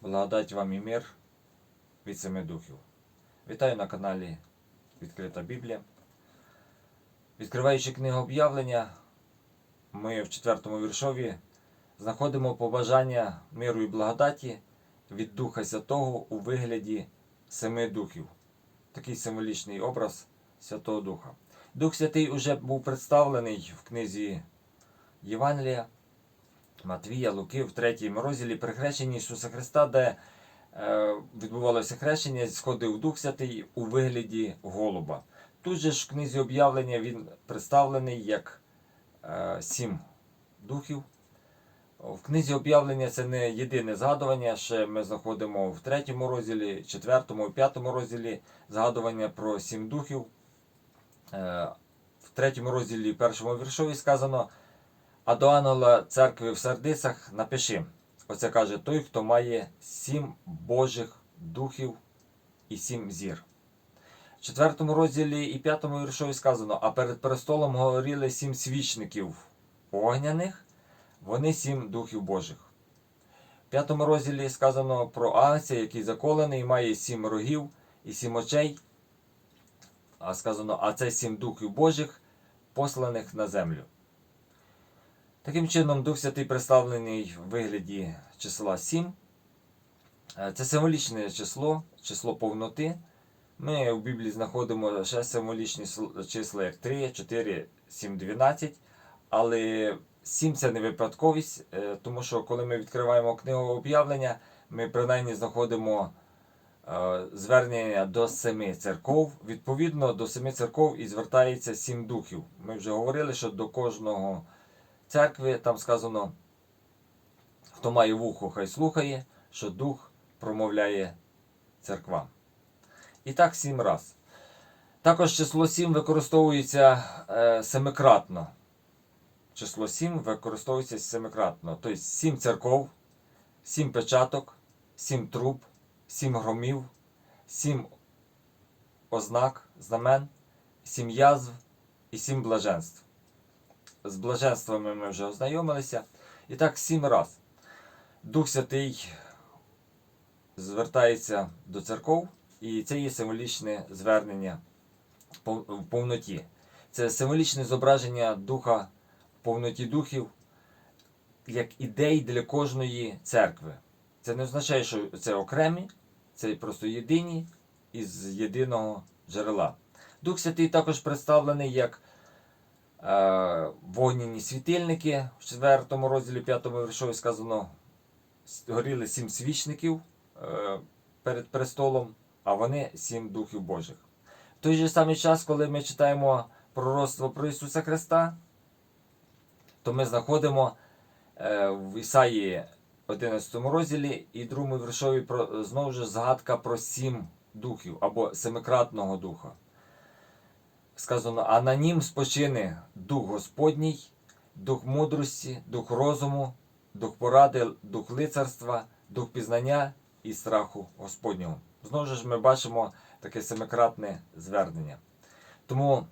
Благодать вам і мир від семи духів. Вітаю на каналі Відкрита Біблія. Відкриваючи книгу об'явлення, ми в четвертому віршові знаходимо побажання миру і благодаті від Духа Святого у вигляді семи духів. Такий символічний образ Святого Духа. Дух Святий уже був представлений в книзі Євангелія. Матвія, Луки в третьому розділі при хрещенні Ісуса Христа, де е, відбувалося хрещення, сходив Дух Святий у вигляді голуба. Тут же ж в книзі об'явлення він представлений як е, сім духів. В книзі об'явлення це не єдине згадування. Ще ми знаходимо в третьому розділі, четвертому і п'ятому розділі згадування про сім духів. Е, в третьому розділі першому віршові сказано. А до ангела церкви в Сардисах напиши. Оце каже той, хто має сім Божих духів і сім зір. В четвертому розділі і п'ятому віршові сказано: а перед престолом говорили сім свічників огняних, вони сім духів Божих. В п'ятому розділі сказано про Агнця, який заколений, має сім рогів і сім очей. А сказано, а це сім духів Божих, посланих на землю. Таким чином, Дух Святий представлений в вигляді числа 7. Е, Це символічне число, число повноти. Ми в Біблії знаходимо ще символічні числа, як 3, 4, 7, 12. Але 7 це не випадковість, е, тому що коли ми відкриваємо книгу об'явлення, ми принаймні знаходимо е, звернення до семи церков. Відповідно, до семи церков і звертається сім духів. Ми вже говорили, що до кожного церкви там сказано, хто має вухо, хай слухає, що дух промовляє церквам. І так сім раз. Також число 7 використовується е, семикратно. Число 7 використовується семикратно. Тобто 7 церков, 7 печаток, 7 труб, 7 громів, 7 ознак, знамен, 7 язв і 7 блаженств. З блаженствами ми вже ознайомилися. І так сім раз. Дух Святий звертається до церков, і це є символічне звернення в повноті. Це символічне зображення духа в повноті духів як ідей для кожної церкви. Це не означає, що це окремі, це просто єдині із єдиного джерела. Дух Святий також представлений як вогняні світильники. В 4 розділі 5 віршові сказано, горіли сім свічників е, перед престолом, а вони сім духів Божих. В той же самий час, коли ми читаємо пророцтво про Ісуса Христа, то ми знаходимо е, в Ісаї 11 розділі і 2 віршові знову ж згадка про сім духів або семикратного духа сказано, а на нім спочине дух Господній, дух мудрості, дух розуму, дух поради, дух лицарства, дух пізнання і страху Господнього. Знову ж ми бачимо таке семикратне звернення. Тому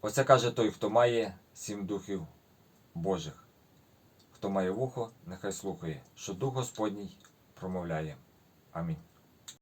оце каже той, хто має сім духів Божих. Хто має вухо, нехай слухає, що Дух Господній промовляє. Амінь.